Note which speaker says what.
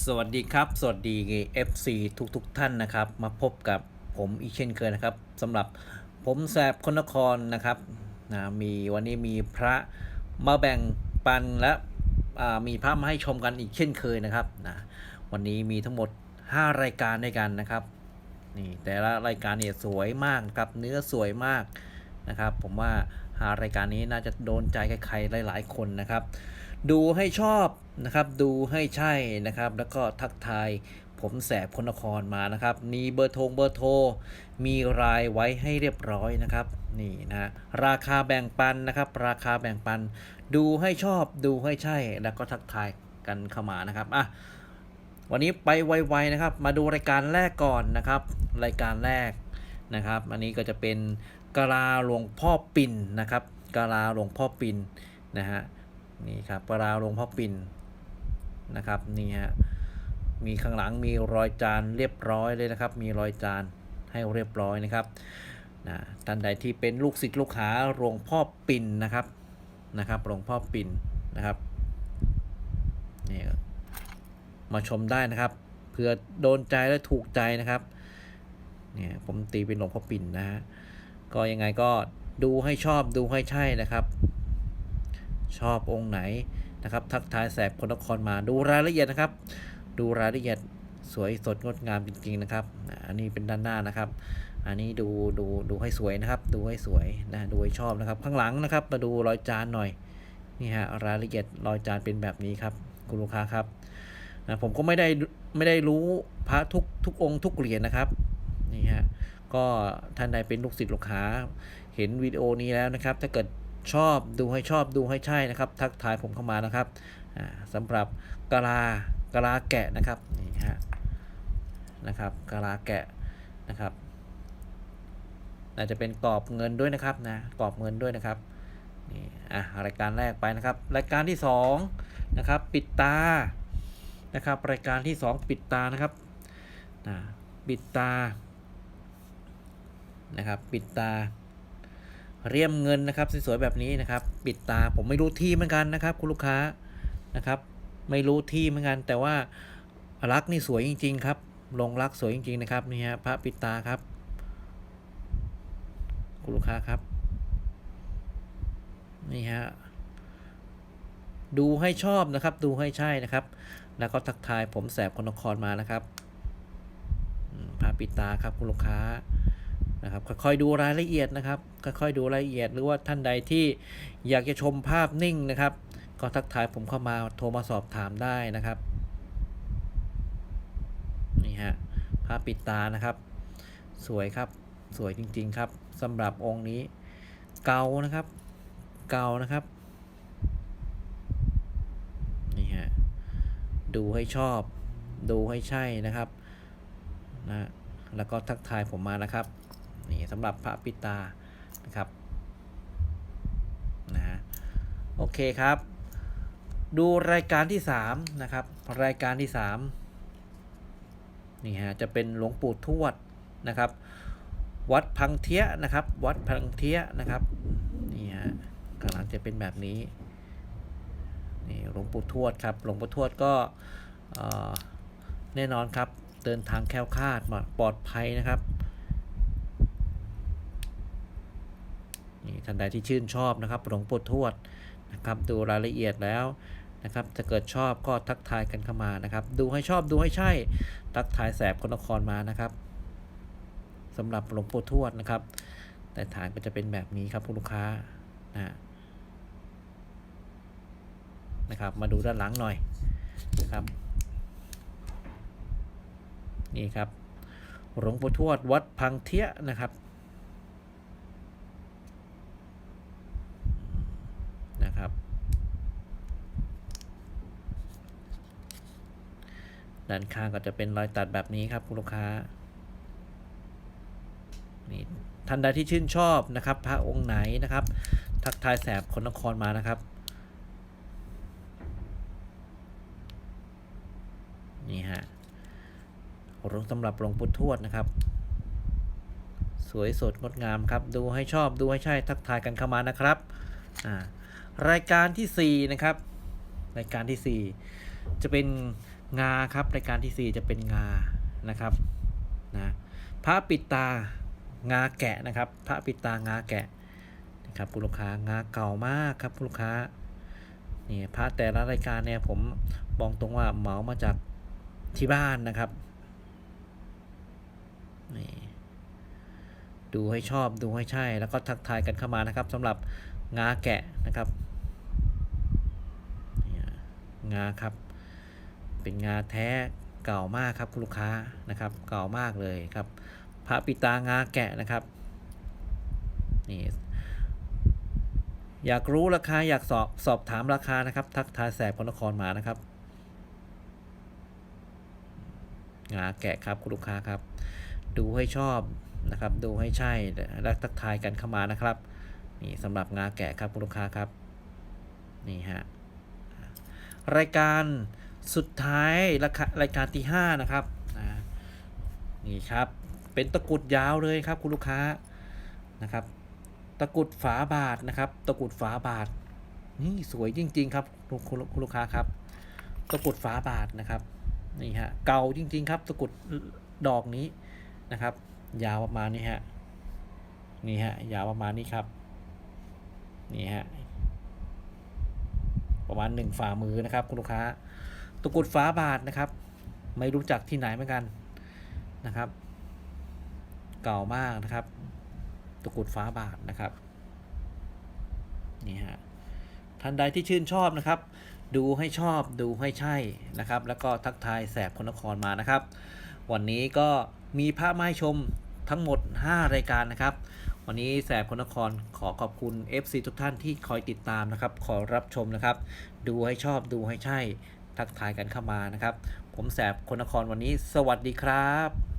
Speaker 1: สวัสดีครับ สวัสดี FC ทุกทุกๆท่านนะครับ มาพบกับผมอีกเช่นเคยนะครับสำหรับผมแสบคนนครนะครับนะมีวันนี้มีพระมาแบ่งปันและมีพระมาให้ชมกันอีกเช่นเคยนะครับนะวันนี้มีทั้งหมด 5 รายการด้วยกันนะครับนี่แต่ละรายการเนี่ยสวยมากครับเนื้อสวยมากนะครับ ผมว่าารายการนี้น่าจะโดนใจใครๆหลาย ๆ คนนะครับ ดูให้ชอบนะครับ ดูให้ใช่นะครับ แล้วก็ทักทายผมแสบคนครมานะครับ มีเบอร์โทรเบอร์โทร มีรายไว้ให้เรียบร้อยนะครับ นี่นะ ราคาแบ่งปันนะครับ ราคาแบ่งปัน ดูให้ชอบ ดูให้ใช่ แล้วก็ทักทายกันเข้ามานะครับ อะ วันนี้ไปไวๆนะครับ มาดูรายการแรกก่อนนะครับ รายการแรกนะครับ อันนี้ก็จะเป็น กะลาหลวงพ่อปิ่นนะครับกะลาหลวงพ่อปิ่นนะฮะนี่ครับปลาหลวงพ่อปิ่นนะครับนี่ฮะมีข้างหลังมีรอยจานเรียบร้อยเลยนะครับ มีรอยจานให้เรียบร้อยนะครับนะท่านใดที่เป็นลูกศิษย์ลูกหาหลวงพ่อปิ่นนะครับนะครับหลวงพ่อปิ่นนะครับนี่มาชมได้นะครับเผื่อโดนใจและถูกใจนะครับเนี่ยผมตีเป็นหลวงพ่อปิ่นนะฮะ ก็ยังไงก็ดูให้ชอบดูให้ใช่นะครับ ชอบองค์ไหนนะครับ ทักทายแสบคนนครมาดูรายละเอียดนะครับ ดูรายละเอียดสวยสดงดงามจริงๆนะครับ อันนี้เป็นด้านหน้านะครับ อันนี้ดูดูดูให้สวยนะครับ ดูให้สวยนะดูให้ชอบนะครับ ข้างหลังนะครับ มาดูรอยจานหน่อยนี่ฮะรายละเอียดรอยจานเป็นแบบนี้ครับคุณลูกค้าครับนะผมก็ไม่ได้ไม่ได้รู้พระทุกทุกองค์ทุกเหรียญนะครับนี่ฮะ ก็ท่านใดเป็นลูกศิษย์ลูกหาเห็นวิดีโอนี้แล้วนะครับ ถ้าเกิดชอบดูให้ชอบดูให้ใช่นะครับ ทักทายผมเข้ามานะครับอ่าสำหรับกะลากะลาแกะนะครับนี่ฮะนะครับกะลาแกะนะครับน่าจะเป็นกรอบเงินด้วยนะครับนะกรอบเงินด้วยนะครับนี่อะรายการแรกไปนะครับ รายการที่สองนะครับปิดตานะครับ รายการที่สองปิดตานะครับนะปิดตา นะครับ ปิดตา เรียมเงินนะครับสวยๆแบบนี้นะครับ ปิดตาผมไม่รู้ที่เหมือนกันนะครับ คุณลูกค้านะครับ ไม่รู้ที่เหมือนกัน แต่ว่ารักนี่สวยจริง ๆ ครับลงรักสวยจริง ๆ นะครับนี่ฮะพระปิดตาครับ คุณลูกค้าครับ นี่ฮะดูให้ชอบนะครับ ดูให้ใช่นะครับ แล้วก็ทักทายผมแสบคนนครมานะครับพระปิดตาครับคุณลูกค้า นะครับค่อยๆดูรายละเอียดนะครับค่อยๆดูรายละเอียดหรือว่าท่านใดที่อยากจะชมภาพนิ่งนะครับ ก็ทักทายผมเข้ามาโทรมาสอบถามได้นะครับนี่ฮะภาพปิดตานะครับ สวยครับสวยจริงๆครับสำหรับองค์นี้ เกานะครับ เกานะครับนี่ฮะดูให้ชอบ ดูให้ใช่นะครับนะแล้วก็ทักทายผมมานะครับ นี่สำหรับพระปิตานะครับนะฮะโอเคครับ ดูรายการที่3นะครับรายการที่3นี่ฮะจะเป็นหลวงปู่ทวดนะครับ วัดพังเทียนะครับ วัดพังเทียนะครับนี่ฮะกำลังจะเป็นแบบนี้นี่หลวงปู่ทวดครับหลวงปู่ทวดก็แน่นอนครับเดินทางแคล้วคลาดปลอดภัยนะครับ นี่ ท่านใดที่ชื่นชอบนะครับหลวงปู่ทวดนะครับดูรายละเอียดแล้วนะครับถ้าเกิดชอบก็ทักทายกันเข้ามานะครับ ดูให้ชอบดูให้ใช่ ทักทายแสบคนนครมานะครับสำหรับหลวงปู่ทวดนะครับ แต่ฐานก็จะเป็นแบบนี้ครับคุณลูกค้านะนะครับ มาดูด้านหลังหน่อยนะครับ นี่ครับหลวงปู่ทวดวัดพังเทียนะครับ ด้านข้างก็จะเป็นรอยตัดแบบนี้ครับคุณลูกค้านี่ท่านใดที่ชื่นชอบนะครับ พระองค์ไหนนะครับ ทักทายแสบคนนครมานะครับนี่ฮะรองสำหรับหลวงปู่ทวดนะครับ สวยสดงดงามครับ ดูให้ชอบดูให้ใช่ทักทายกันเข้ามานะครับอ่ารายการที่ 4 นะครับ รายการที่จะเป็น งาครับรายการที่สี่จะเป็นงานะครับนะพระปิดตางาแกะนะครับ พระปิดตางาแกะนะครับคุณลูกค้างาเก่ามากครับคุณลูกค้านี่พระแต่ละรายการเนี่ยผมบอกตรงว่าเหมามาจากที่บ้านนะครับนี่ดูให้ชอบดูให้ใช่แล้วก็ทักทายกันเข้ามานะครับสำหรับงาแกะนะครับงาครับ เป็นงาแท้เก่ามากครับคุณลูกค้านะครับ เก่ามากเลยครับ พระปิตางาแกะนะครับนี่อยากรู้ราคาอยากสอบสอบถามราคานะครับ ทักทายแสบพนครมานะครับงาแกะครับคุณลูกค้าครับ ดูให้ชอบนะครับ ดูให้ใช่และทักทายกันเข้ามานะครับนี่สำหรับงาแกะครับคุณลูกค้าครับนี่ฮะรายการ สุดท้ายราคารายการที่ 5 นะครับนะนี่ครับ เป็นตะกรุดยาวเลยครับคุณลูกค้านะครับ ตะกรุดฝาบาทนะครับ ตะกรุดฝาบาทนี่สวยจริง ๆ ครับคุณคุณคุณลูกค้าครับ ตะกรุดฝาบาทนะครับนี่ฮะเก่าจริง ๆ ครับ ตะกรุดดอกนี้นะครับ ยาวประมาณนี้ฮะนี่ฮะยาวประมาณนี้ครับนี่ฮะประมาณหนึ่งฝ่ามือนะครับ คุณลูกค้า ตะกุดฟ้าบาทนะครับ ไม่รู้จักที่ไหนเหมือนกันนะครับ เก่ามากนะครับ ตะกุดฟ้าบาทนะครับนี่ฮะท่านใดที่ชื่นชอบนะครับ ดูให้ชอบดูให้ใช่นะครับ แล้วก็ทักทายแสบคนนครมานะครับ วันนี้ก็มีพระไม้ชมทั้งหมด 5 รายการนะครับ วันนี้แสบคนนครขอขอบคุณ FC ทุกท่านที่คอยติดตามนะครับ ขอรับชมนะครับ ดูให้ชอบดูให้ใช่ ทักทายกันเข้ามานะครับ ผมแสบคนนครวันนี้ สวัสดีครับ